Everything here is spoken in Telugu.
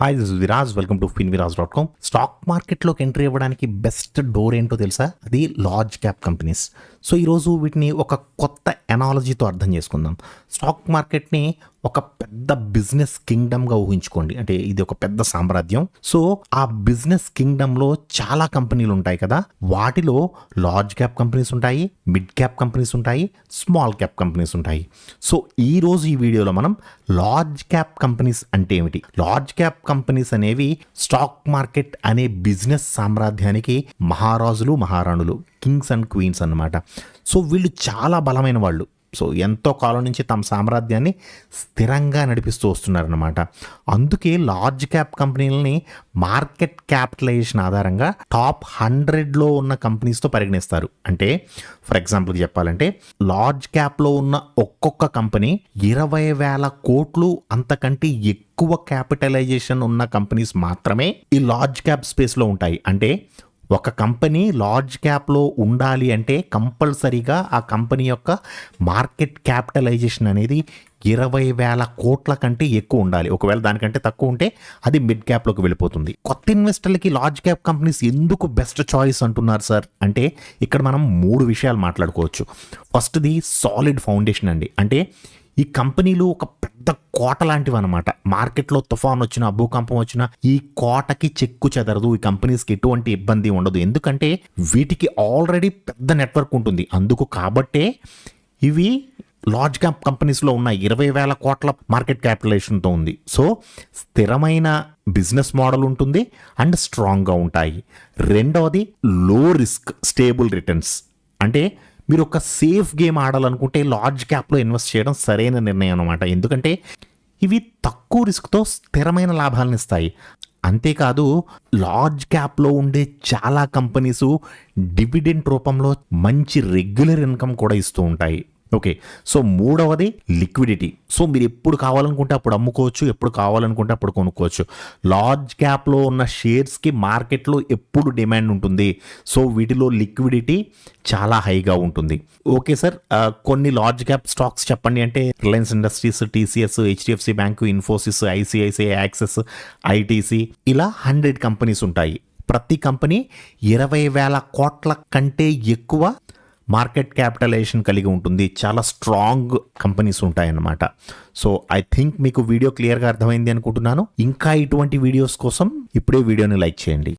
Hi this Viraj welcome to fin Viraj dot com stock మార్కెట్లోకి ఎంట్రీ ఇవ్వడానికి బెస్ట్ డోర్ ఏంటో తెలుసా? అది లార్జ్ క్యాప్ కంపెనీస్ సో ఈరోజు వీటిని ఒక కొత్త ఎనాలజీతో అర్థం చేసుకుందాం. స్టాక్ మార్కెట్ని ఒక పెద్ద బిజినెస్ కింగ్డమ్గా ఊహించుకోండి. అంటే ఇది ఒక పెద్ద సామ్రాజ్యం. సో ఆ బిజినెస్ కింగ్డమ్లో చాలా కంపెనీలు ఉంటాయి కదా. వాటిలో లార్జ్ క్యాప్ కంపెనీస్ ఉంటాయి మిడ్ క్యాప్ కంపెనీస్ ఉంటాయి స్మాల్ క్యాప్ కంపెనీస్ ఉంటాయి. సో ఈ రోజు ఈ వీడియోలో మనం లార్జ్ క్యాప్ కంపెనీస్ అంటే ఏమిటి? లార్జ్ క్యాప్ కంపెనీస్ అనేవి స్టాక్ మార్కెట్ అనే బిజినెస్ సామ్రాజ్యానికి మహారాజులు మహారాణులు కింగ్స్ అండ్ క్వీన్స్ అన్నమాట. సో వీళ్ళు చాలా బలమైన వాళ్ళు. సో ఎంతో కాలం నుంచి తమ సామ్రాజ్యాన్ని స్థిరంగా నడిపిస్తూ వస్తున్నారనమాట అందుకే లార్జ్ క్యాప్ కంపెనీలని మార్కెట్ క్యాపిటలైజేషన్ ఆధారంగా టాప్ హండ్రెడ్లో ఉన్న కంపెనీస్తో పరిగణిస్తారు. అంటే ఫర్ ఎగ్జాంపుల్ చెప్పాలంటే లార్జ్ క్యాప్లో ఉన్న ఒక్కొక్క కంపెనీ ఇరవై వేల కోట్లు అంతకంటే ఎక్కువ క్యాపిటలైజేషన్ ఉన్న కంపెనీస్ మాత్రమే ఈ లార్జ్ క్యాప్ స్పేస్లో ఉంటాయి. అంటే ఒక కంపెనీ లార్జ్ క్యాప్లో ఉండాలి అంటే కంపల్సరీగా ఆ కంపెనీ యొక్క మార్కెట్ క్యాపిటలైజేషన్ అనేది ఇరవై వేల కోట్ల కంటే ఎక్కువ ఉండాలి. ఒకవేళ దానికంటే తక్కువ ఉంటే అది మిడ్ క్యాప్లోకి వెళ్ళిపోతుంది. కొత్త ఇన్వెస్టర్లకి లార్జ్ క్యాప్ కంపెనీస్ ఎందుకు బెస్ట్ చాయిస్ అంటున్నారు సార్? అంటే ఇక్కడ మనం మూడు విషయాలు మాట్లాడుకోవచ్చు. ఫస్ట్ది సాలిడ్ ఫౌండేషన్ అండి. అంటే ఈ కంపెనీలు ఒక పెద్ద కోట లాంటివి అనమాట మార్కెట్లో తుఫాన్ వచ్చినా భూకంపం వచ్చినా ఈ కోటకి చెక్కు చెదరదు. ఈ కంపెనీస్కి ఎటువంటి ఇబ్బంది ఉండదు. ఎందుకంటే వీటికి ఆల్రెడీ పెద్ద నెట్వర్క్ ఉంటుంది. అందుకు కాబట్టే ఇవి లార్జ్ క్యాప్ కంపెనీస్లో ఉన్న ఇరవై వేల కోట్ల మార్కెట్ క్యాపిటలైజేషన్తో ఉంది. సో స్థిరమైన బిజినెస్ మోడల్ ఉంటుంది అండ్ స్ట్రాంగ్గా ఉంటాయి. రెండవది లో రిస్క్ స్టేబుల్ రిటర్న్స్. అంటే మీరు ఒక సేఫ్ గేమ్ ఆడాలనుకుంటే లార్జ్ క్యాప్లో ఇన్వెస్ట్ చేయడం సరైన నిర్ణయం అనమాట ఎందుకంటే ఇవి తక్కువ రిస్క్తో స్థిరమైన లాభాలను ఇస్తాయి. అంతేకాదు లార్జ్ క్యాప్లో ఉండే చాలా కంపెనీసు డివిడెంట్ రూపంలో మంచి రెగ్యులర్ ఇన్కమ్ కూడా ఇస్తూ ఉంటాయి. ఓకే. సో మూడవది లిక్విడిటీ. సో మీరు ఎప్పుడు కావాలనుకుంటే అప్పుడు అమ్ముకోవచ్చు ఎప్పుడు కావాలనుకుంటే అప్పుడు కొనుక్కోవచ్చు. లార్జ్ క్యాప్లో ఉన్న షేర్స్కి మార్కెట్లో ఎప్పుడు డిమాండ్ ఉంటుంది. సో వీటిలో లిక్విడిటీ చాలా హైగా ఉంటుంది. ఓకే సార్ కొన్ని లార్జ్ క్యాప్ స్టాక్స్ చెప్పండి అంటే Reliance Industries TCS HDFC bank Infosys ICICI Axis ITC ఇలా హండ్రెడ్ కంపెనీస్ ఉంటాయి. ప్రతి కంపెనీ ఇరవై వేల కోట్ల కంటే ఎక్కువ మార్కెట్ క్యాపిటలైజేషన్ కలిగి ఉంటుంది. చాలా స్ట్రాంగ్ కంపెనీస్ ఉంటాయన్నమాట. సో ఐ థింక్ మీకు వీడియో క్లియర్గా అర్థమైంది అనుకుంటున్నాను. ఇంకా ఇటువంటి వీడియోస్ కోసం ఇప్పుడే వీడియోని లైక్ చేయండి.